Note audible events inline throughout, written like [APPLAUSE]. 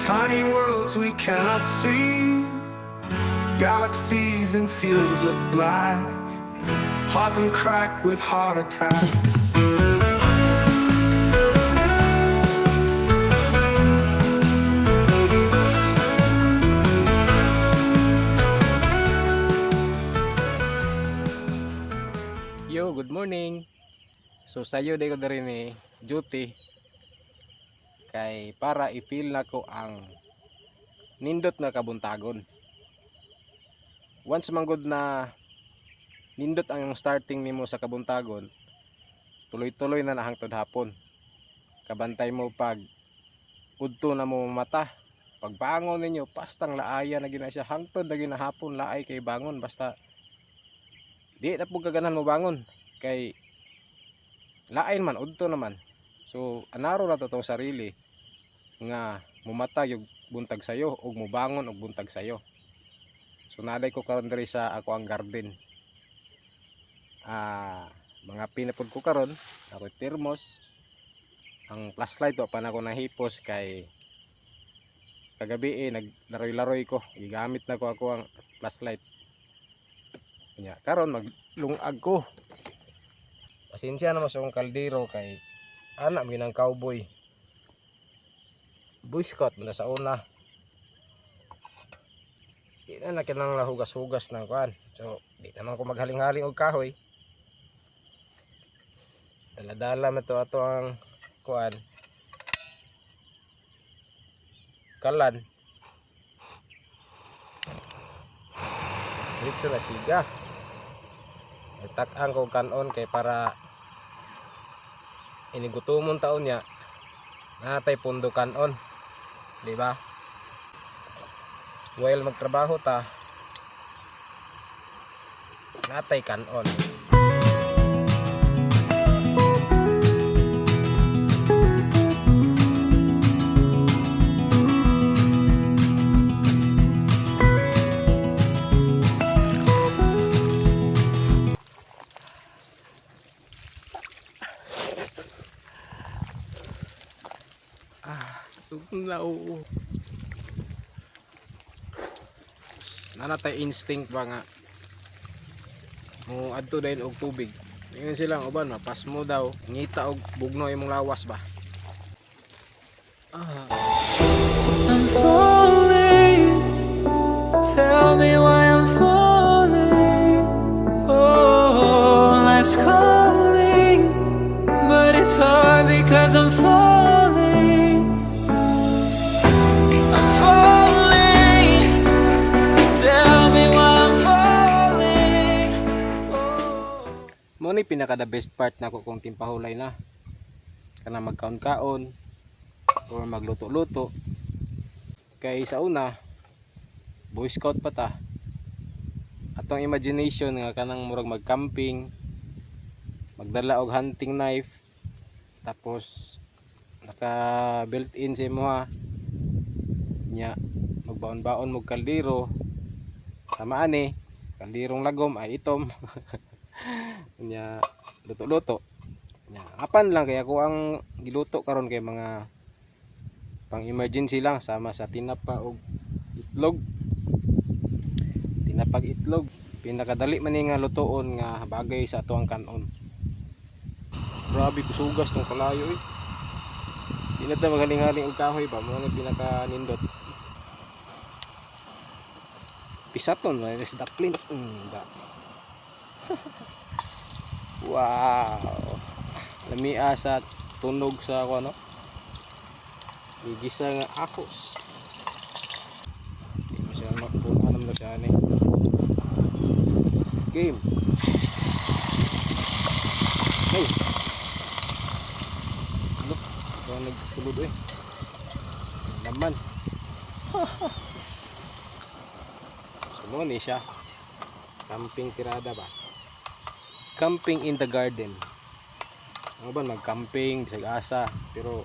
Tiny worlds we cannot see. Galaxies and fields of black. Pop and crack with heart attacks. Yo, good morning. So sayo day ko diri ni duty kay para i-feel na ko ang nindot nga kabuntagon. Once manggod na nindot ang starting nimo sa kabuntagon, tuloy-tuloy na nahangtod hapon. Kabantay mo pag udto na mo mata. Pag bangon ninyo, pastang laaya na gina siya hangtod na ginahapon laay kay bangon basta di na po kaganan mo bangon kay lain man udto naman so anaro na to sarili nga mumata yung buntag sayo ug mubangon og buntag sayo. So naday ko karon diri sa ako ang garden. Ah mga pinapod ko karon ako termos ang flashlight wa pa na ako nahipos kay kagabi eh naglaroy-laroy ko. Gigamit na ko ako ang flashlight. Nya, karon maglungag ko. Pasensya na mas akong kaldero kay anak mi ng cowboy. Boy Scout mo na sa una. Di na na kinang lahugas-hugas ng kuan. So, di naman ko maghaling-haling og kahoy. Dala-dala mo to ato ang kuan. Kalan. Dito na siga. Itak-ang ko kanon kay para inigutumon taon niya natay pundo kanon. Di ba? While magtrabaho ta natay kanon. Lao. Nanatay instinct ba nga mo adto dahil og tubig Ngayon silang uban mapas mo daw ngita og bugno imong lawas ba ah. I'm falling. Tell me why ni pinaka the best part nako kung timpahulay na. Kana magkaon-kaon or magluto-luto. Kay sa una boy scout pa ta. Atong imagination nga kanang murag mag-camping magdala og hunting knife tapos naka built in sa imo ha. Nya magbaon-baon mo kaldero sama ani kaldirong lagom ay itom [LAUGHS] nya luto-luto. Nya apan lang kaya ko ang giluto karon kay mga pang emergency lang sama sa tinapa og itlog. Tinapag itlog. Pinakadali man nga lutoon nga bagay sa ato ang kanon. Grabe kusugas tong kalayo eh. Di na ta magaling-haling og kahoy ba? Mo nga pinaka nindot pisaton na is duckling. Mm. [LAUGHS] wow. Lamia sa tunog sa ako ano? Gigisa nga akos di mo siya mapunan naman na siya ni game. Hey. Ano? Ito ang nagtulod eh. Naman [LAUGHS] sumo ni siya camping tirada ba camping in the garden. Ano ba mag-camping bisag asa. Pero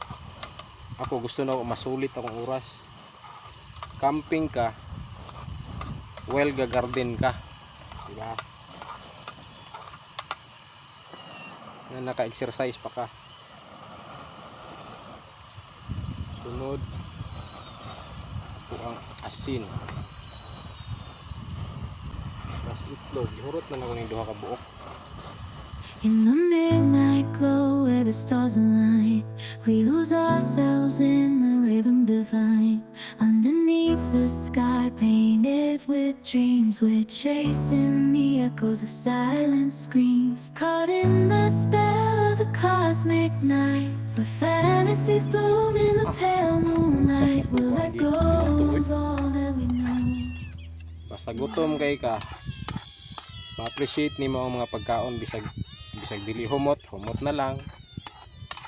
ako gusto na masulit akong oras. Camping ka well ga garden ka. Diba? Na naka-exercise pa ka. Sunod. Ang asin. Tapos itlog. Ihurot na lang ko ng duha ka buok. In the midnight glow where the stars align, we lose ourselves in the rhythm divine. Underneath the sky painted with dreams, we're chasing the echoes of silent screams. Caught in the spell of the cosmic night, where fantasies bloom in the pale moonlight. We'll let go of all that we know. Basta gutom kay ka. Ma-appreciate ni mo ang mga pagkaon bisag bisag dili humot, humot na lang.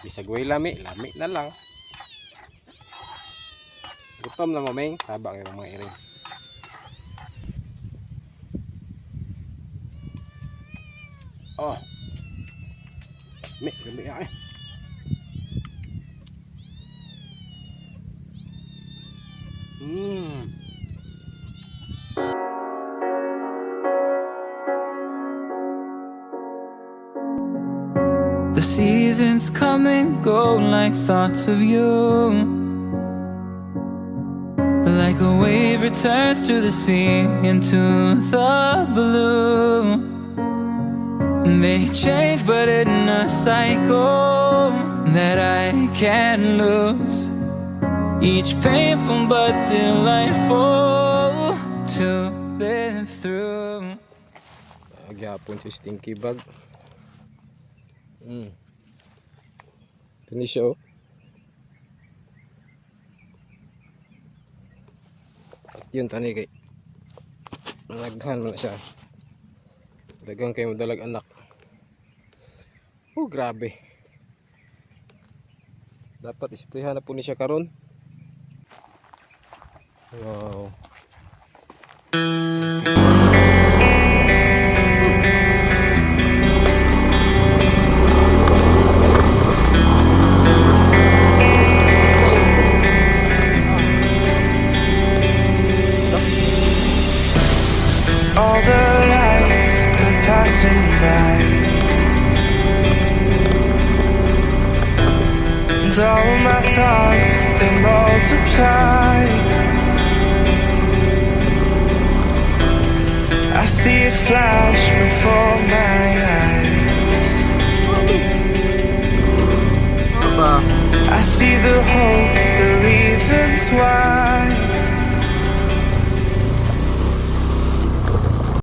Bisag way lami, lami na lang. Gutom na mo, Meng. Taba kayo mga iring. Oh. Mi, gabi eh. Mmm. The seasons come and go like thoughts of you. Like a wave returns to the sea into the blue. They change, but in a cycle that I can't lose. Each painful but delightful to live through. Agyapon si stinky bag. Mm. Finish oh. At yun tani kay naghan mo na siya. Dagang kayo dalag anak. Oh grabe. Dapat isprihan na po ni siya karon. Wow. All my thoughts, they multiply I see it flash before my eyes. I see the hope, the reasons why.